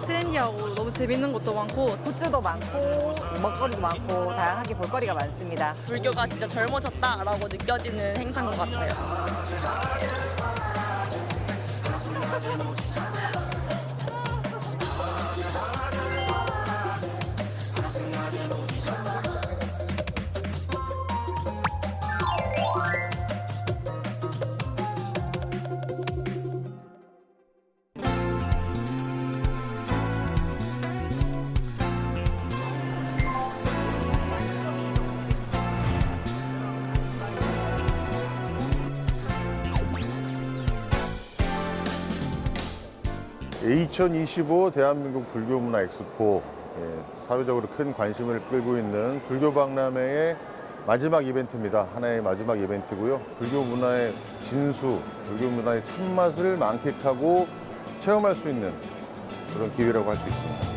신기하고 너무 재밌는 것도 많고 굿즈도 많고 먹거리도 많고 다양하게 볼거리가 많습니다. 불교가 진짜 젊어졌다라고 느껴지는 행사인 것 같아요. (2025) 대한민국 불교문화 엑스포 예, 사회적으로 큰 관심을 끌고 있는 불교 박람회의 마지막 이벤트입니다. 하나의 마지막 이벤트고요. 불교 문화의 진수, 불교 문화의 참맛을 만끽하고 체험할 수 있는 그런 기회라고 할 수 있습니다.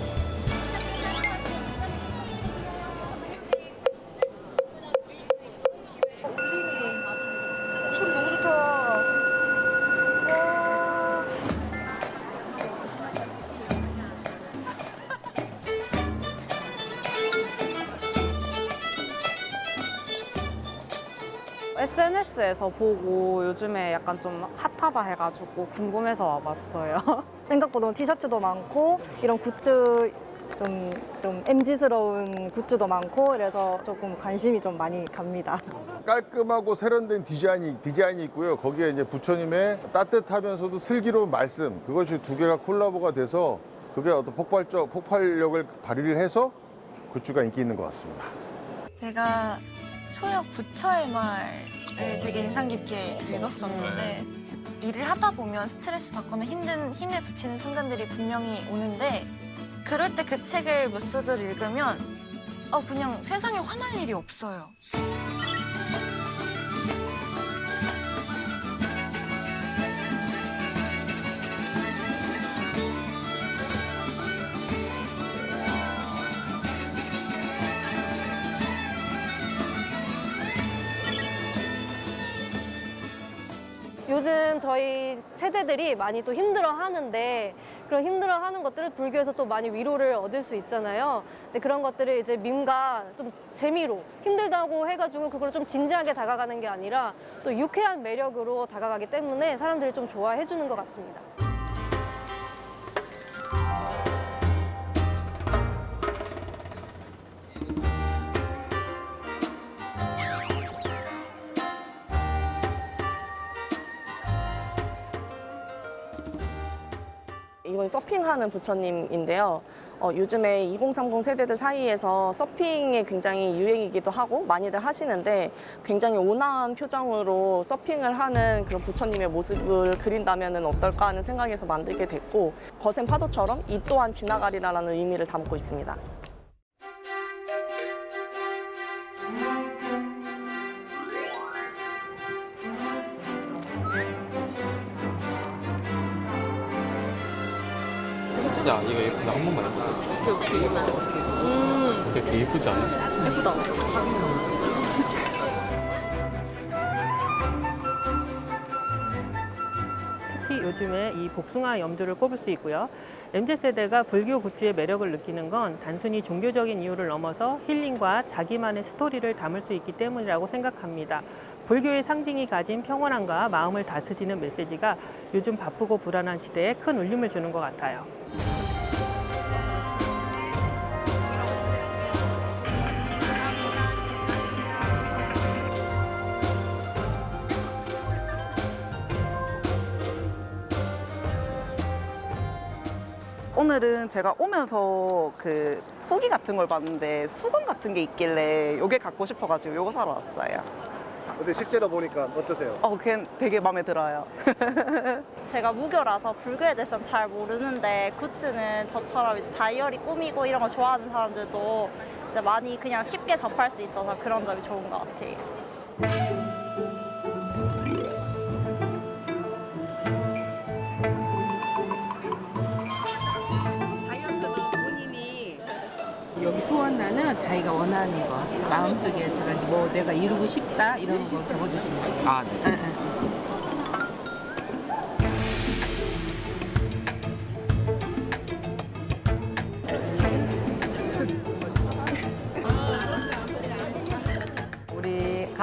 SNS에서 보고 요즘에 약간 좀 핫하다 해가지고 궁금해서 와봤어요. 생각보다 티셔츠도 많고 이런 굿즈 좀, 좀 MZ스러운 굿즈도 많고 그래서 조금 관심이 좀 많이 갑니다. 깔끔하고 세련된 디자인이, 디자인이 있고요. 거기에 이제 부처님의 따뜻하면서도 슬기로운 말씀, 그것이 두 개가 콜라보가 돼서 그게 어떤 폭발적, 폭발력을 발휘를 해서 굿즈가 인기 있는 것 같습니다. 제가 초역 부처의 말을 되게 인상 깊게 읽었었는데 일을 하다 보면 스트레스 받거나 힘든 힘에 부치는 순간들이 분명히 오는데 그럴 때 그 책을 몇 소절 읽으면 어 그냥 세상에 화날 일이 없어요. 요즘 저희 세대들이 많이 또 힘들어 하는데 그런 힘들어 하는 것들을 불교에서 또 많이 위로를 얻을 수 있잖아요. 근데 그런 것들을 이제 밈과 좀 재미로 힘들다고 해가지고 그걸 좀 진지하게 다가가는 게 아니라 또 유쾌한 매력으로 다가가기 때문에 사람들이 좀 좋아해 주는 것 같습니다. 이건 서핑하는 부처님인데요. 어, 요즘에 2030 세대들 사이에서 서핑이 굉장히 유행이기도 하고 많이들 하시는데 굉장히 온화한 표정으로 서핑을 하는 그런 부처님의 모습을 그린다면 어떨까 하는 생각에서 만들게 됐고 거센 파도처럼 이 또한 지나가리라는 의미를 담고 있습니다. 야 이거 예쁘다 한 번만 해보세요 진짜 되게 예쁘다 음. 되게 예쁘지 않아? 특히 요즘에 이 복숭아 염주를 꼽을 수 있고요. MZ세대가 불교 굿즈의 매력을 느끼는 건 단순히 종교적인 이유를 넘어서 힐링과 자기만의 스토리를 담을 수 있기 때문이라고 생각합니다. 불교의 상징이 가진 평온함과 마음을 다스리는 메시지가 요즘 바쁘고 불안한 시대에 큰 울림을 주는 것 같아요. 오늘은 제가 오면서 그 후기 같은 걸 봤는데 수건 같은 게 있길래 요게 갖고 싶어가지고 요거 사러 왔어요. 근데 실제로 보니까 어떠세요? 어, 그냥 되게 마음에 들어요. 제가 무교라서 불교에 대해서는 잘 모르는데 굿즈는 저처럼 이제 다이어리 꾸미고 이런 거 좋아하는 사람들도 이제 많이 그냥 쉽게 접할 수 있어서 그런 점이 좋은 것 같아요. 소원란은 자기가 원하는 거 마음속에 제가 뭐 내가 이루고 싶다 이런 거 적어주시면 돼요. 아 네. 응, 응.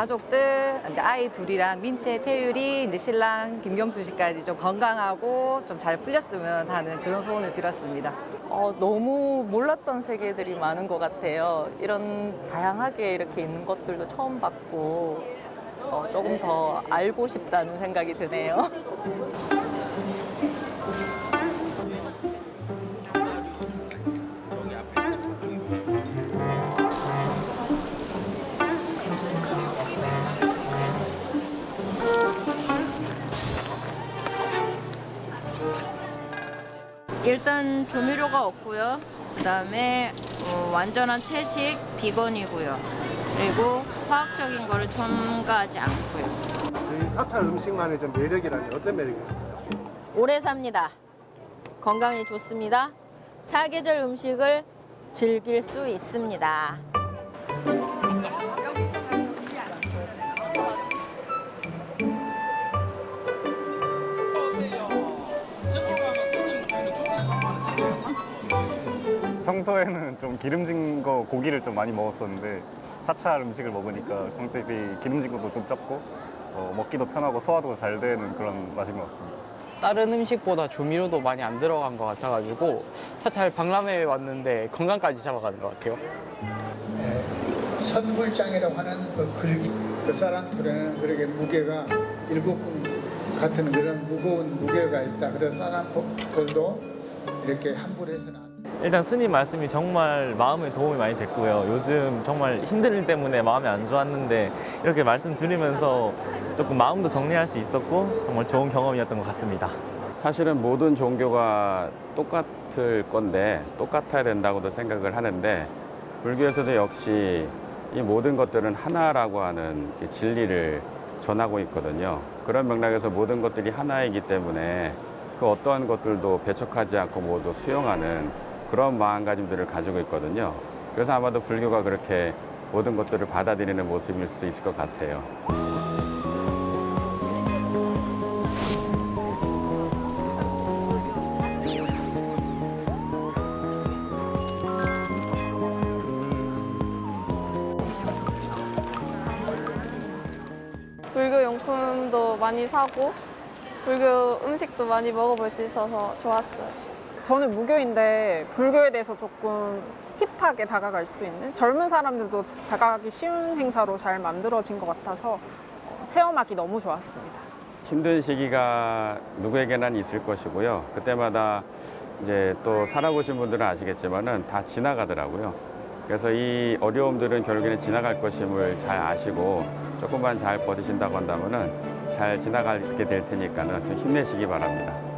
가족들, 이제 아이 둘이랑 민채, 태율이, 이제 신랑 김경수 씨까지 좀 건강하고 좀 잘 풀렸으면 하는 그런 소원을 빌었습니다. 어, 너무 몰랐던 세계들이 많은 것 같아요. 이런 다양하게 이렇게 있는 것들도 처음 봤고 어, 조금 더 알고 싶다는 생각이 드네요. 일단 조미료가 없고요. 그다음에 어, 완전한 채식 비건이고요. 그리고 화학적인 거를 첨가하지 않고요. 저희 사찰 음식만의 좀 매력이라면 어떤 매력이 있을까요? 오래 삽니다. 건강에 좋습니다. 사계절 음식을 즐길 수 있습니다. 평소에는 좀 기름진 거 고기를 좀 많이 먹었었는데 사찰 음식을 먹으니까 확실히 기름진 것도 좀 적고 어, 먹기도 편하고 소화도 잘 되는 그런 맛인 것 같습니다. 다른 음식보다 조미료도 많이 안 들어간 것 같아가지고 사찰 박람회에 왔는데 건강까지 잡아가는 것 같아요. 선불장이라고 하는 그 글귀 그 사람 털에는 그렇게 무게가 일곱 근 같은 그런 무거운 무게가 있다. 그래서 사람들도 이렇게 함부로 해서는 안 일단 스님 말씀이 정말 마음에 도움이 많이 됐고요. 요즘 정말 힘든 일 때문에 마음이 안 좋았는데 이렇게 말씀 들으면서 조금 마음도 정리할 수 있었고 정말 좋은 경험이었던 것 같습니다. 사실은 모든 종교가 똑같을 건데 똑같아야 된다고도 생각을 하는데 불교에서도 역시 이 모든 것들은 하나라고 하는 이 진리를 전하고 있거든요. 그런 맥락에서 모든 것들이 하나이기 때문에 그 어떠한 것들도 배척하지 않고 모두 수용하는 그런 마음가짐들을 가지고 있거든요. 그래서 아마도 불교가 그렇게 모든 것들을 받아들이는 모습일 수 있을 것 같아요. 불교 용품도 많이 사고 불교 음식도 많이 먹어볼 수 있어서 좋았어요. 저는 무교인데 불교에 대해서 조금 힙하게 다가갈 수 있는 젊은 사람들도 다가가기 쉬운 행사로 잘 만들어진 것 같아서 어, 체험하기 너무 좋았습니다. 힘든 시기가 누구에게나 있을 것이고요. 그때마다 이제 또 살아보신 분들은 아시겠지만은 다 지나가더라고요. 그래서 이 어려움들은 결국에는 지나갈 것임을 잘 아시고 조금만 잘 버티신다고 한다면은 잘 지나가게 될 테니까는 좀 힘내시기 바랍니다.